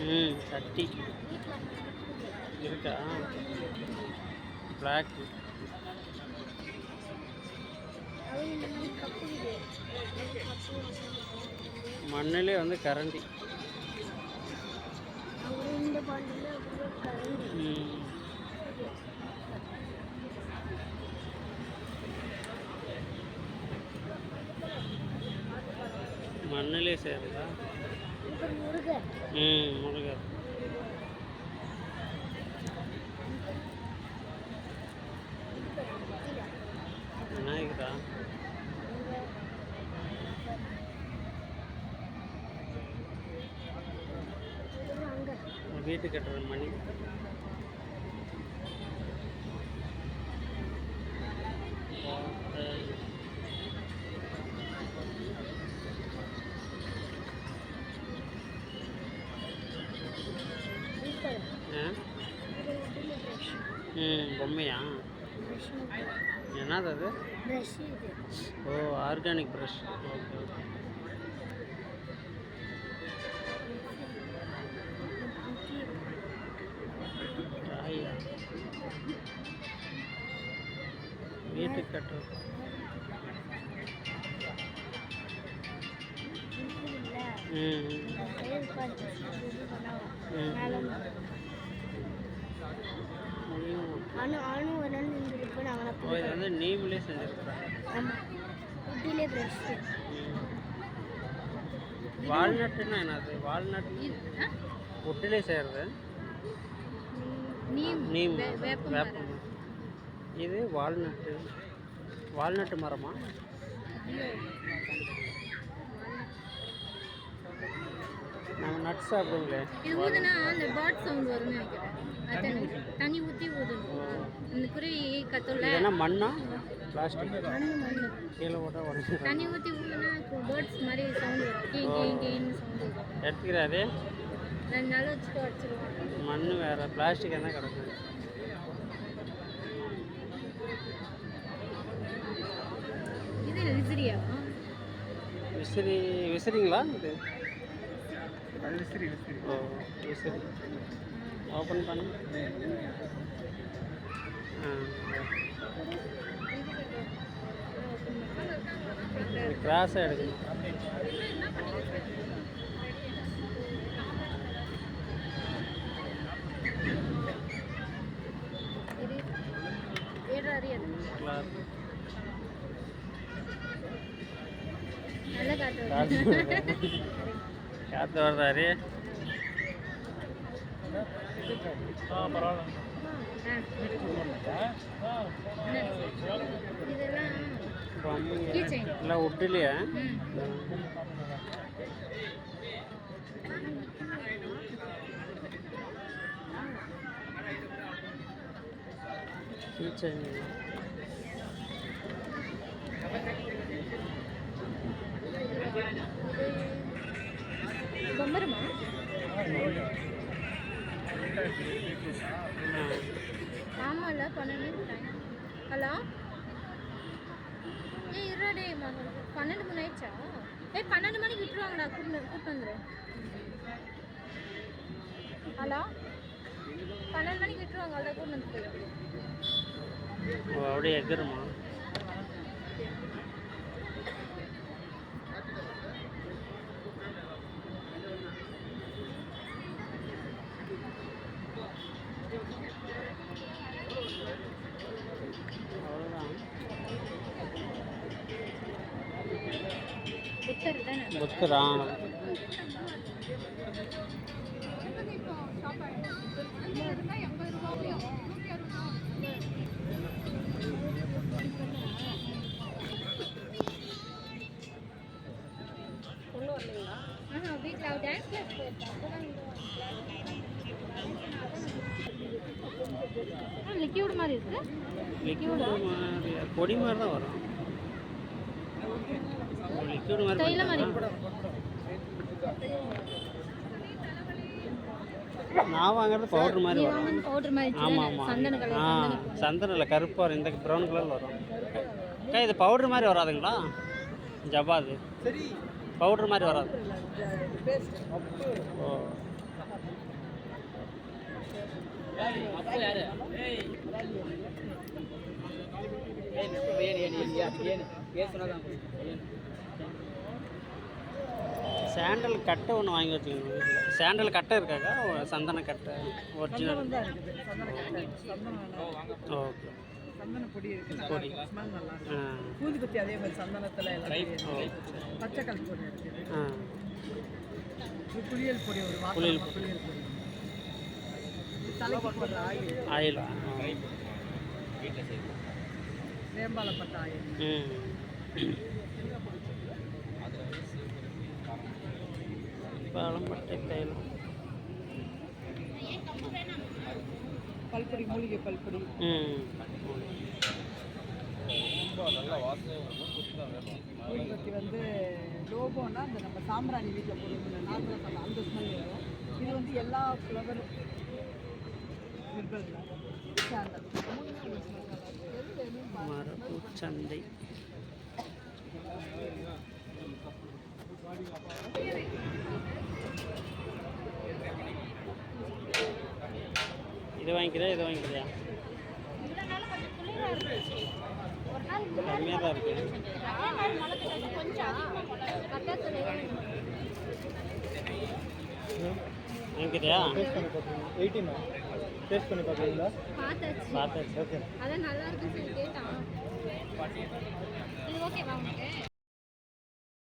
ம் சட்டி. இருக்கா? பிளாக் மண்ணிலே வந்து கரண்டி. மண்ணிலே சேருதா? ம் முருகர் விநாயகரா வீட்டு கட்டுற மணி. ம் பொம்மையா? என்னது அது? ஓ ஆர்கானிக் ப்ரஷ் ஓகே ஓகே வீட்டுக்கு கட்டுறது ம் ம். இருந்திருக்கு நாங்கள் ஓ இது வந்து நீங்களே செஞ்சுருக்குறாங்க ஆமாம் குட்டிலே ப்ரஷ் வால்நட்டுன்னா என்னது? வால்நட் ஒட்டிலே செய்கிறது நீம் நீம் வே- வேப்ப வேப்ப மரம். இது வால்நட்டு. வால்நட்டு மரமா? நம்ம நட் சாப்பிடுங்களே இது ஊதுனா அந்த பாட் சவுண்ட் வரும்னு நினைக்கிறேன். அது தண்ணி ஊற்றி ஊதணும் இந்த குருவி கத்தல என்ன மண்ணா? பிளாஸ்டிக் கீழே போட்டால் உடஞ்சிடும் தண்ணி ஊற்றி ஊதுனா பேர்ட்ஸ் மாதிரி சவுண்ட் வரும். கே கே கேன்னு சவுண்ட் வரும். எடுத்துக்கிறாரு. ரெண்டு நாள் வச்சுட்டு வச்சிருவாங்க மண் வேறு பிளாஸ்டிக் என்ன கிடக்குது இது விசிறியா? விசிறி விசிறிங்களா இது? ஓ விசிறி ஓப்பன் பண்ணு ஆ பொம்மைங்க Keychain. இல்லை உட்டுலையா ம். கீச்சன் ஆமாம்ல பன்னெண்டு ஹலோ? ஏ இருடே பன்னெண்டு மணி ஆயிடுச்சா? ஏ பன்னெண்டு மணிக்கு விட்டுருவாங்கடா கூட்டு கூட்டு வந்துரு. ஹலோ? பன்னெண்டு மணிக்கு விட்டுருவாங்க அவ்வளோ கூட்டு வந்து போயிடும் அப்படியே எகிறமா போயிருக்கா லிக்யூட் மாதிரி இருக்கு. பொடி மாதிரி தான் வரும். நான் வாங்குறது பவுடர் மாதிரி வரும். பவுடர் மாதிரி ஆமாம் ஆமாம் சந்தன கலர் ஆ சந்தன சந்தனில் கருப்பாக வரும். இந்த ப்ரௌன் கலர் வரும். அக்கா இது பவுடர் மாதிரி வராதுங்களா? ஜபாது பவுடர் மாதிரி வராது. ஓ. சாண்டல் கட்டை ஒன்று வாங்கி வச்சுக்கணும். வீட்டில் சாண்டல் கட்டை இருக்காக்கா? சந்தன கட்டை ஒரிஜினல். ஓகே. பொடி பொடி. ஊதுபத்தி அதே மாதிரி சந்தனத்தில். பச்சை கல் பொடி இருக்குது. புளியல் பொடி ஒரு புளியல் புளியல் பொடி. தலைக்கு ஆயில். ஆயில். வேம்பாலப்பட்ட ஆயில். ம் பழம்பட்டை தைலம் பல்பொடி மூலிகை பல்பொடி. ம். ஊதுபத்தி வந்து லோகோன்னா அந்த நம்ம சாம்பிராணி வீட்டில் போடுவோம்ல நார்மலாக பண்ண அந்த ஸ்மெல் வரும். இது வந்து எல்லா ஃப்ளவரும் ஹெர்பலில் சாண்டல் இது வாங்கிக்கிறியா இது வாங்கிக்கிறியா கம்மியாக தான் இருக்கு. வாங்கிக்கிறியா எயிட்டீனா? டேஸ்ட் பண்ணி பார்க்குறீங்களா? பார்த்தாச்சு. பார்த்தாச்சு. அதான் நல்லா இருக்குன்னு சொல்லி கேட்டான். இது ஓகேவா உங்களுக்கு?